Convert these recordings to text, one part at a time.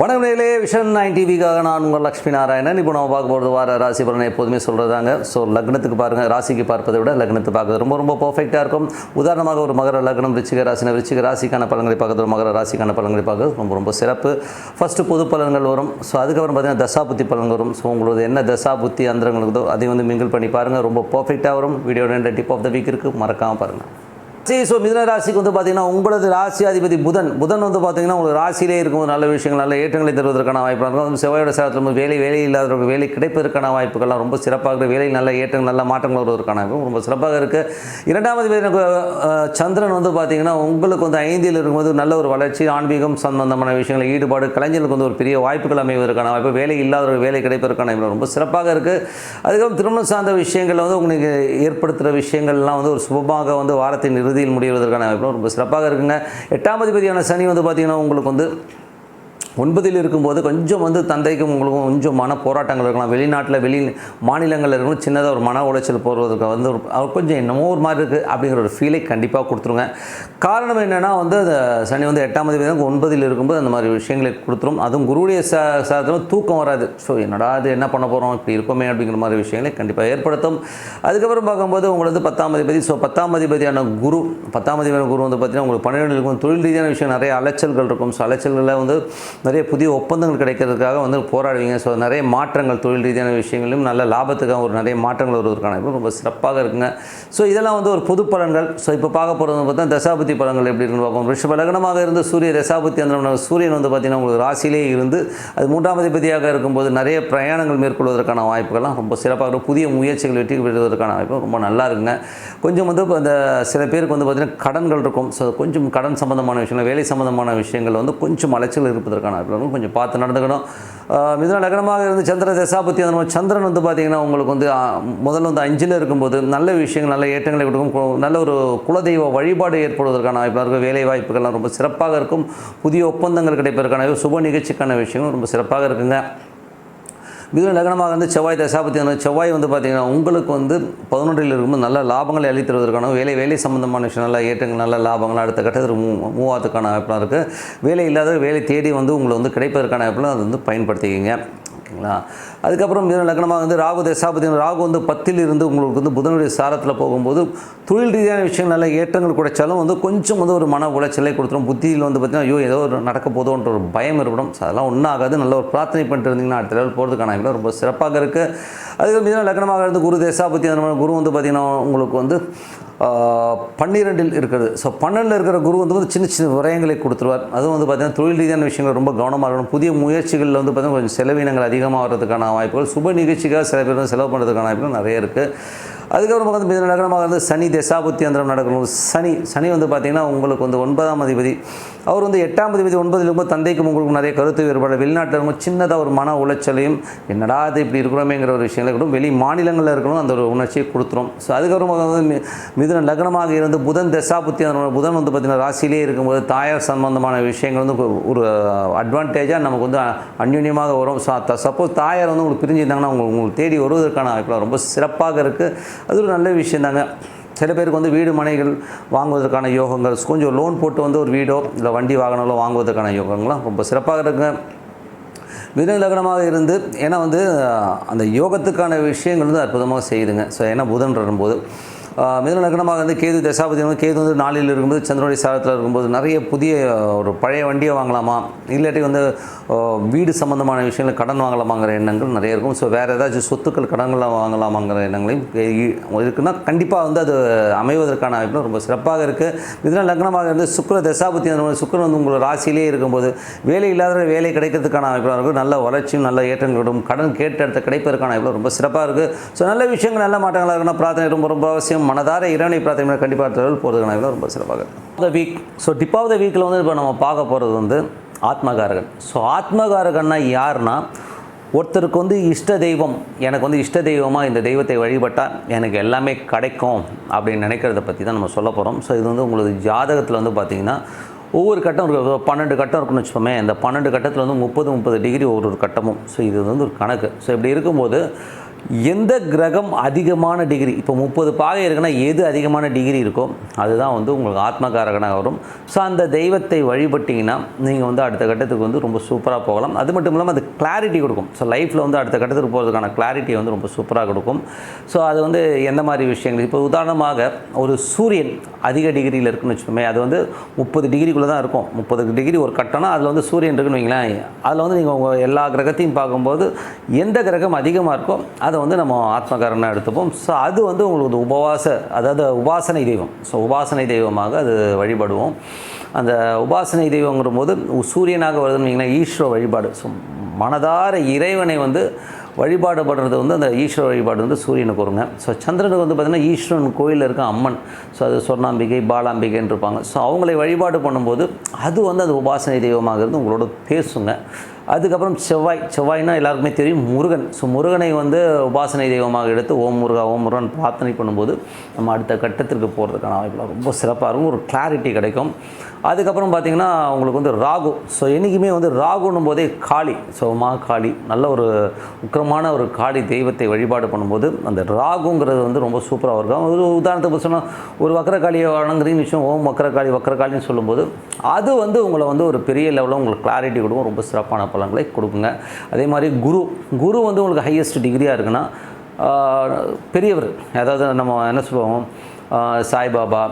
வணக்கம் நேர்களே vision nine டிவிக்காக நான் உங்கள் லக்ஷ்மி நாராயணன். இப்போ நம்ம பார்க்க போகிறது வார ராசி பலனை எப்போதுமே சொல்கிறதாங்க ஸோ லக்னத்துக்கு பாருங்கள் ராசிக்கு பார்ப்பதை விட லக்னத்தை பார்க்கறது ரொம்ப ரொம்ப பர்ஃபெக்டாக இருக்கும். உதாரணமாக ஒரு மகர லக்னம் ரிச்சிக ராசினா ரிச்சிக ராசிக்கான பலன்களை பார்க்கறது ஒரு மகர ராசிக்கான பலன்களை பார்க்கறது ரொம்ப ரொம்ப சிறப்பு. ஃபஸ்ட்டு பொது பலன்கள் வரும். ஸோ அதுக்கப்புறம் பார்த்தீங்கன்னா தசாபுத்தி பலன் வரும். ஸோ உங்களோட என்ன தசாபுத்தி அந்தரங்களுக்குதோ அதை வந்து மிங்கிள் பண்ணி பாருங்கள் ரொம்ப பர்ஃபெக்டாக வரும். Video tip of the week இருக்குது மறக்காமல் பாருங்கள் சரி ஸோ மிதுன ராசிக்கு வந்து பார்த்தீங்கன்னா உங்களது ராசி அதிபதி புதன். புதன் வந்து பார்த்தீங்கன்னா உங்களுக்கு ராசியிலே இருக்கும்போது நல்ல விஷயங்கள் நல்ல ஏற்றங்களை தருவதற்கான வாய்ப்பு இருக்கும். செவ்வாயோட சேரத்தில் வந்து வேலை வேலை இல்லாதவர்கள் வேலை கிடைப்பதற்கான வாய்ப்புகள்லாம் ரொம்ப சிறப்பாக இருக்குது வேலை நல்ல ஏற்றங்கள் நல்ல மாற்றங்கள் வருவதற்கான வாய்ப்பு ரொம்ப சிறப்பாக இருக்குது இரண்டாவது பேர் சந்திரன் வந்து பார்த்தீங்கன்னா உங்களுக்கு வந்து ஐந்தில் இருக்கும்போது நல்ல ஒரு வளர்ச்சி ஆன்மீகம் சம்பந்தமான விஷயங்கள் ஈடுபாடு கலைஞர்களுக்கு வந்து ஒரு பெரிய வாய்ப்புகள் அமைவதற்கான வாய்ப்பு. வேலை இல்லாதவர்கள் வேலை கிடைப்பதற்கான வாய்ப்பு ரொம்ப சிறப்பாக இருக்குது அதுக்கப்புறம் திருமணம் சார்ந்த விஷயங்கள் வந்து உங்களுக்கு ஏற்படுத்துகிற விஷயங்கள்லாம் வந்து ஒரு சுபமாக வந்து வாரத்தின் இறுதியில் முடிவதற்கான வாய்ப்பு ரொம்ப சிறப்பாக இருக்குங்க. எட்டாம் அதிபதியான சனி வந்து பார்த்திங்கன்னா உங்களுக்கு வந்து ஒன்பதில் இருக்கும்போது கொஞ்சம் வந்து தந்தைக்கும் உங்களுக்கும் கொஞ்சம் மன போராட்டங்கள் இருக்கலாம். வெளிநாட்டில் வெளி மாநிலங்களில் இருக்கணும். சின்னதாக ஒரு மன உளைச்சல் போடுறதுக்கு வந்து ஒரு கொஞ்சம் என்னமோ ஒரு மாதிரி இருக்குது அப்படிங்கிற ஒரு ஃபீலை கண்டிப்பாக கொடுத்துருங்க. காரணம் என்னென்னா வந்து அந்த சனி வந்து எட்டாம் தேதி ஒன்பதில் இருக்கும்போது அந்த மாதிரி விஷயங்களை கொடுத்துரும். அதுவும் குருவுடைய ச சாதத்தில் தூக்கம் வராது. ஸோ என்னடா அது என்ன பண்ண போகிறோம் இப்படி இருக்கோமே அப்படிங்கிற மாதிரி விஷயங்களை கண்டிப்பாக ஏற்படுத்தும். அதுக்கப்புறம் பார்க்கும்போது உங்களுக்கு பத்தாம் அதிபதி ஸோ பத்தாம் அதிபதியான குரு பத்தாம் அதிபதியான குரு வந்து பார்த்தீங்கன்னா உங்களுக்கு பன்னிரெண்டு இருக்கும். தொழில் ரீதியான விஷயம் நிறைய அலைச்சல்கள் இருக்கும். ஸோ அலைச்சல்களில் வந்து நிறைய புதிய ஒப்பந்தங்கள் கிடைக்கிறதுக்காக வந்து போராடுவீங்க. ஸோ நிறைய மாற்றங்கள் தொழில் ரீதியான விஷயங்களிலும் நல்ல லாபத்துக்காக ஒரு நிறைய மாற்றங்கள் வருவதற்கான வாய்ப்பு ரொம்ப சிறப்பாக இருக்குங்க. ஸோ இதெல்லாம் வந்து ஒரு பொது பலன்கள். ஸோ இப்போ பார்க்க போகிறது பார்த்தா தசாபதி பலன்கள் எப்படி இருக்குன்னு பார்ப்போம். ரிஷப லக்னமாக இருந்து சூரிய தசாபதி அந்த சூரியன் வந்து பார்த்திங்கன்னா உங்களுக்கு ராசியிலே இருந்து அது மூன்றாம் அதிபதியாக இருக்கும்போது நிறைய பிரயாணங்கள் மேற்கொள்வதற்கான வாய்ப்புகள்லாம் ரொம்ப சிறப்பாக இருக்கும். புதிய முயற்சிகள் வெற்றி பெறுவதற்கான வாய்ப்பு ரொம்ப நல்லா இருக்குங்க. கொஞ்சம் வந்து இப்போ அந்த சில பேருக்கு வந்து பார்த்திங்கன்னா கடன்கள் இருக்கும். ஸோ கொஞ்சம் கடன் சம்பந்தமான விஷயங்கள் வேலை சம்பந்தமான விஷயங்கள் வந்து கொஞ்சம் அலைச்சல் இருப்பதற்கான வாய்ப்பு கொஞ்சம் பார்த்து நடந்துக்கணும். மிதுன லக்னமாக இருந்து சந்திர தசாபத்தி அந்த சந்திரன் வந்து பார்த்திங்கன்னா உங்களுக்கு வந்து முதல்ல வந்து அஞ்சில் இருக்கும்போது நல்ல விஷயங்கள் நல்ல ஏற்றங்களை கொடுக்கும் கு- நல்ல ஒரு குலதெய்வ வழிபாடு ஏற்படுவதற்கான வாய்ப்பாக இருக்கும் வேலை வாய்ப்புகள்லாம் ரொம்ப சிறப்பாக இருக்கும். புதிய ஒப்பந்தங்கள் கிடைப்பதற்கான சுப நிகழ்ச்சிக்கான விஷயங்களும் ரொம்ப சிறப்பாக இருக்குங்க. மிதுன லக்னமாக வந்து செவ்வாய் தசாபத்தி செவ்வாய் வந்து பார்த்திங்கன்னா உங்களுக்கு வந்து பதினொன்றில் இருக்கும்போது நல்ல லாபங்களை அளித்துருவதற்கான வேலை வேலை சம்பந்தமான விஷயம் நல்லா ஏற்றங்கள் நல்ல லாபங்கள் அடுத்த கட்டத்தில் மூ மூவாத்துக்கான வாய்ப்புலாம் இருக்குது வேலை இல்லாத வேலை தேடி வந்து உங்களை வந்து கிடைப்பதற்கான வாய்ப்புலாம் அது வந்து பயன்படுத்திக்கிங்க. ஓகேங்களா? அதுக்கப்புறம் மிதுன லக்னமாக வந்து ராகு தசாபதி ராகு வந்து பத்தில் இருந்து உங்களுக்கு வந்து புதனுடைய சாரத்தில் போகும்போது தொழில் ரீதியான விஷயங்கள் நல்ல ஏற்றங்கள் குறைச்சாலும் வந்து கொஞ்சம் வந்து ஒரு மன உளைச்சலை கொடுத்துரும். புத்தியில் வந்து பார்த்தீங்கன்னா ஐயோ ஏதோ ஒரு நடக்க போதோன்ற ஒரு பயம் இருப்படும் அதெல்லாம் ஒன்றும் ஆகாது. நல்ல ஒரு பிரார்த்தனை பண்ணிட்டு இருந்தீங்கன்னா அடுத்த லெவல் போகிறதுக்கான ரொம்ப சிறப்பாக இருக்குது அதுக்கு மிதுன லக்னமாக இருந்து குரு தேசாபதி அந்த மாதிரி குரு வந்து பார்த்திங்கன்னா உங்களுக்கு வந்து பன்னிரெண்டில் இருக்கிறது. ஸோ பன்னெண்டில் இருக்கிற குரு வந்து வந்து சின்ன சின்ன விரயங்களை கொடுத்துருவார். அதுவும் வந்து பார்த்திங்கன்னா தொழில் ரீதியான விஷயங்கள் ரொம்ப கவனமாக இருக்கணும். புதிய முயற்சிகளில் வந்து பார்த்திங்கன்னா கொஞ்சம் செலவினங்கள் அதிகமாக வர்றதுக்கான வாய்ப்புகள் சுப நிகழ்ச்சிக்காக சில பேர் செலவு பண்ணுறதுக்கான வாய்ப்புகள் நிறைய இருக்குது அதுக்கப்புறம் வந்து மிதன நகரமாக வந்து சனி தசாபுத்தியந்திரம் நடக்கணும். சனி சனி வந்து பார்த்திங்கன்னா உங்களுக்கு வந்து ஒன்பதாம் அதிபதி. அவர் வந்து எட்டாம் அதிபதி ஒன்பதில் இருக்கும்போது தந்தைக்கும் உங்களுக்கு நிறைய கருத்து வேறுபாடு. வெளிநாட்டில் இருக்கும் சின்னதாக ஒரு மன உளைச்சலையும் என்னடா அது இப்படி இருக்கிறோமேங்கிற ஒரு விஷயங்களை கூட வெளி மாநிலங்களில் இருக்கணும் அந்த ஒரு உணர்ச்சியை கொடுத்துரும். ஸோ அதுக்கப்புறம் வந்து மி- மிதுன லக்னமாக இருந்து புதன் தசாபுத்தி அந்த புதன் வந்து பார்த்திங்கன்னா ராசியிலே இருக்கும்போது தாயார் சம்பந்தமான விஷயங்கள் வந்து ஒரு அட்வான்டேஜாக நமக்கு வந்து அந்யுன்யமாக வரும். ஸோ சப்போஸ் தாயார் வந்து உங்களுக்கு பிரிஞ்சிருந்தாங்கன்னா உங்களுக்கு உங்களுக்கு தேடி வருவதற்கான வாய்ப்புலாம் ரொம்ப சிறப்பாக இருக்குது அது ஒரு நல்ல விஷயம் தாங்க. சில பேருக்கு வந்து வீடு மனைகள் வாங்குவதற்கான யோகங்கள் கொஞ்சம் லோன் போட்டு வந்து ஒரு வீடோ இல்லை வண்டி வாகனங்களோ வாங்குவதற்கான யோகங்கள்லாம் ரொம்ப சிறப்பாக இருக்குங்க. மிக லக்னமாக இருந்து ஏன்னா வந்து அந்த யோகத்துக்கான விஷயங்கள் வந்து அற்புதமாக செய்யுதுங்க. ஸோ ஏன்னா புதன் வரும்போது மிதன லக்னமாக வந்து கேது தசாபதி வந்து கேது வந்து நாளில் இருக்கும்போது சந்திரனுடைய சாரத்தில் இருக்கும்போது நிறைய புதிய ஒரு பழைய வண்டியை வாங்கலாமா? இல்லாட்டி வந்து வீடு சம்மந்தமான விஷயங்கள் கடன் வாங்கலாமாங்கிற எண்ணங்கள் நிறைய இருக்கும். ஸோ வேறு ஏதாச்சும் சொத்துக்கள் கடன்களாக வாங்கலாமாங்கிற எண்ணங்களையும் இருக்குன்னா கண்டிப்பாக வந்து அது அமைவதற்கான வாய்ப்பு ரொம்ப சிறப்பாக இருக்குது மிதன லக்னமாக இருந்து சுக்கிர தசாபதி சுக்கரன் சுக்கிரன் வந்து உங்களோட ராசியிலே இருக்கும்போது வேலை இல்லாத வேலை கிடைக்கிறதுக்கான வாய்ப்பாக இருக்கும் நல்ல வளர்ச்சியும் நல்ல ஏற்றங்களும் கடன் கேட்ட இடத்த கிடைப்பதற்கான வாய்ப்பு ரொம்ப சிறப்பாக இருக்குது ஸோ நல்ல விஷயங்கள் நல்ல மாற்றங்களாக இருக்கணும். பிரார்த்தனை ரொம்ப ரொம்ப அவசியம். மனதார இறைவனை பிரார்த்தனை கண்டிப்பாக தகவல் போகிறதுக்கான ரொம்ப சிறப்பாக the week so tip of the வீக்கில் வந்து இப்போ நம்ம பார்க்க போகிறது வந்து ஆத்மகாரகன். ஸோ ஆத்மகாரகன்னா யாருன்னா ஒருத்தருக்கு வந்து இஷ்ட தெய்வம் எனக்கு வந்து இஷ்ட தெய்வமாக இந்த தெய்வத்தை வழிபட்டால் எனக்கு எல்லாமே கிடைக்கும் அப்படின்னு நினைக்கிறத பற்றி தான் நம்ம சொல்ல போகிறோம் ஸோ இது வந்து உங்களுக்கு ஜாதகத்தில் வந்து பார்த்திங்கன்னா ஒவ்வொரு கட்டம் இருக்கும் பன்னெண்டு கட்டம் இருக்குன்னு வச்சுப்போமே இந்த பன்னெண்டு கட்டத்தில் வந்து முப்பது முப்பது டிகிரி ஒரு ஒரு கட்டமும். ஸோ இது வந்து ஒரு கணக்கு. ஸோ இப்படி இருக்கும்போது எந்த கிரகம் அதிகமான டிகிரி இப்போ முப்பது பாகை இருக்குன்னா எது அதிகமான டிகிரி இருக்கோ அதுதான் வந்து உங்களுக்கு ஆத்மகாரகனாக வரும். ஸோ அந்த தெய்வத்தை வழிபட்டிங்கன்னா நீங்கள் வந்து அடுத்த கட்டத்துக்கு வந்து ரொம்ப சூப்பராக போகலாம். அது மட்டும் இல்லாமல் அது கிளாரிட்டி கொடுக்கும். ஸோ லைஃப்பில் வந்து அடுத்த கட்டத்துக்கு போகிறதுக்கான கிளாரிட்டி வந்து ரொம்ப சூப்பராக கொடுக்கும். ஸோ அது வந்து எந்த மாதிரி விஷயங்கள்? இப்போ உதாரணமாக ஒரு சூரியன் அதிக டிகிரியில் இருக்குன்னு வச்சுக்கோமே அது வந்து முப்பது டிகிரிக்குள்ளே தான் இருக்கும். முப்பது டிகிரி ஒரு கட்டம்னா அதில் வந்து சூரியன் இருக்குன்னு வைங்களேன். அதில் வந்து நீங்கள் உங்கள் எல்லா கிரகத்தையும் பார்க்கும்போது எந்த கிரகம் அதிகமாக இருக்கோ அதை வந்து நம்ம ஆத்மகாரனாக எடுத்துப்போம். ஸோ அது வந்து உங்களுக்கு உபவாச அதாவது உபாசனை தெய்வம். ஸோ உபாசனை தெய்வமாக அது வழிபடுவோம். அந்த உபாசனை தெய்வங்கிற போது சூரியனாக வருதுன்னு ஈஸ்வர வழிபாடு. ஸோ மனதார இறைவனை வந்து வழிபாடுபடுறது வந்து அந்த ஈஸ்வர வழிபாடு வந்து சூரியனுக்கு வருங்க. ஸோ சந்திரனுக்கு வந்து பார்த்திங்கன்னா ஈஸ்வரன் கோயிலில் இருக்க அம்மன் ஸோ அது சொர்ணாம்பிகை பாலாம்பிகைன்னு இருப்பாங்க. ஸோ அவங்களை வழிபாடு பண்ணும்போது அது வந்து அந்த உபாசனை தெய்வமாக இருந்து உங்களோட பேசுங்க. அதுக்கப்புறம் செவ்வாய் செவ்வாய்னா எல்லாருக்குமே தெரியும் முருகன். ஸோ முருகனை வந்து உபாசனை தெய்வமாக எடுத்து ஓம் முருகா ஓம் முருகன் பிரார்த்தனை பண்ணும்போது நம்ம அடுத்த கட்டத்திற்கு போகிறதுக்கான வாய்ப்புலாம் ரொம்ப சிறப்பாக இருக்கும் ஒரு கிளாரிட்டி கிடைக்கும். அதுக்கப்புறம் பார்த்திங்கன்னா உங்களுக்கு வந்து ராகு. ஸோ என்றைக்குமே வந்து ராகுன்னும் போதே காளி. ஸோ மா காளி நல்ல ஒரு உக்கிரமான ஒரு காளி தெய்வத்தை வழிபாடு பண்ணும்போது அந்த ராகுங்கிறது வந்து ரொம்ப சூப்பராக இருக்கும். ஒரு உதாரணத்துக்கு சொன்னால் ஒரு வக்கரகாளியை வணங்குறீங்கன்னு விஷயம் ஓம் வக்கரகாளி வக்கரகாளின்னு சொல்லும்போது அது வந்து உங்களை வந்து ஒரு பெரிய லெவலில் உங்களுக்கு கிளாரிட்டி கொடுக்கும் ரொம்ப சிறப்பான பலன்களை கொடுக்குங்க. அதே மாதிரி குரு குரு வந்து உங்களுக்கு ஹையஸ்ட் டிகிரியாக இருக்குன்னா பெரியவர் அதாவது நம்ம என்ன சொல்லுவோம் சாய்பாபா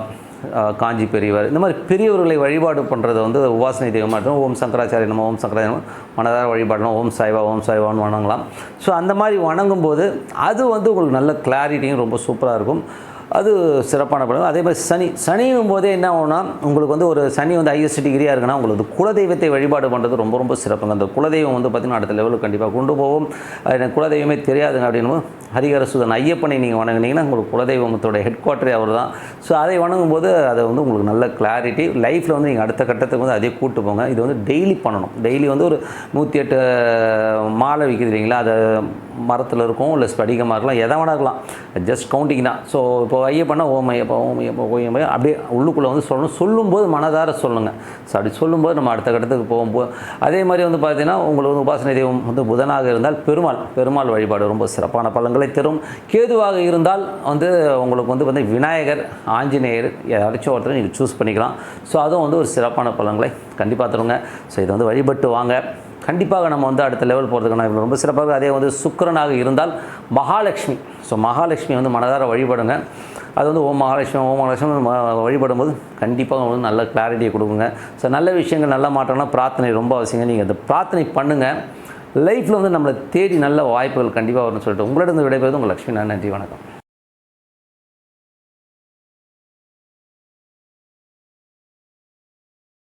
காஞ்சி பெரியவர் இந்த மாதிரி பெரியவர்களை வழிபாடு பண்ணுறது வந்து உபாசனை தெய்வமாக இருக்கும் ஓம் சங்கராச்சாரிய நம்ம ஓம் சங்கராச்சாரிய மனதார வழிபாடணும் ஓம் சாய்பா ஓம் சாய்பான்னு வணங்கலாம். ஸோ அந்த மாதிரி வணங்கும்போது அது வந்து உங்களுக்கு நல்ல கிளாரிட்டியும் ரொம்ப சூப்பராக இருக்கும். அது சிறப்பான படம். அதே மாதிரி சனி சனியும் போதே என்ன ஆகும்னா உங்களுக்கு வந்து ஒரு சனி வந்து ஹையஸ்ட் டிகிரியாக இருக்குன்னா உங்களுக்கு குலதெய்வத்தை வழிபாடு பண்ணுறது ரொம்ப ரொம்ப சிறப்புங்க. அந்த குலதெய்வம் வந்து பார்த்திங்கன்னா அடுத்த லெவலுக்கு கண்டிப்பாக கொண்டு போகும். எனக்கு குலதெய்வமே தெரியாதுங்க அப்படின்னு ஹரிஹரசுதன் ஐயப்பனை நீங்கள் வணங்குனீங்கன்னா உங்களுக்கு குலதெய்வத்தோட ஹெட் குவார்ட்டரே அவர் தான் ஸோ அதை வணங்கும்போது அதை வந்து உங்களுக்கு நல்ல கிளாரிட்டி லைஃப்பில் வந்து நீங்கள் அடுத்த கட்டத்துக்கு வந்து அதே கூட்டு போங்க. இது வந்து டெய்லி பண்ணணும். டெய்லி வந்து ஒரு நூற்றி எட்டு மாலை விற்கிது இல்லைங்களா? அதை மரத்தில் இருக்கும் இல்லை ஸ்படிகமாக இருக்கலாம் எதை வேணா இருக்கலாம். ஜஸ்ட் கவுண்டிங் தான். ஸோ இப்போ ஐயப்பண்ணா ஓம் ஐயப்பா ஓம் ஐயப்பா ஓம் ஐயப்பா அப்படியே உள்ளுக்குள்ளே வந்து சொல்லணும். சொல்லும்போது மனதார சொல்லுங்கள் ஸோ அப்படி சொல்லும்போது நம்ம அடுத்த கட்டத்துக்கு போகும்போது அதே மாதிரி வந்து பார்த்தீங்கன்னா உங்களுக்கு வந்து உபாசனை தெய்வம் வந்து புதனாக இருந்தால் பெருமாள் பெருமாள் வழிபாடு ரொம்ப சிறப்பான பலன்களை தரும். கேதுவாக இருந்தால் வந்து உங்களுக்கு வந்து வந்து விநாயகர் ஆஞ்சநேயர் யாராச்சும் ஒருத்தர் நீங்கள் சூஸ் பண்ணிக்கலாம். ஸோ அதுவும் வந்து ஒரு சிறப்பான பலன்களை கண்டிப்பாக தருங்க. ஸோ இதை வந்து வழிபட்டு வாங்க. கண்டிப்பாக நம்ம வந்து அடுத்த லெவல் போகிறதுக்கான ரொம்ப சிறப்பாக அதே வந்து சுக்கரனாக இருந்தால் மகாலட்சுமி. ஸோ மகாலட்சுமி வந்து மனதார வழிபடுங்க. அது வந்து ஓம் மகாலட்சுமி ஓம் மகாலட்சுமி வழிபடும் வழிபடும்போது கண்டிப்பாக வந்து நல்ல கிளாரிட்டியை கொடுக்குங்க. ஸோ நல்ல விஷயங்கள் நல்ல மாற்றம்னா பிரார்த்தனை ரொம்ப அவசியங்க. நீங்கள் அந்த பிரார்த்தனை பண்ணுங்கள் லைஃப்பில் வந்து நம்மளை தேடி நல்ல வாய்ப்புகள் கண்டிப்பாக வரும்னு சொல்லிட்டு உங்களிடம் விடைபெறுவது உங்கள் லக்ஷ்மி நான் நன்றி வணக்கம்.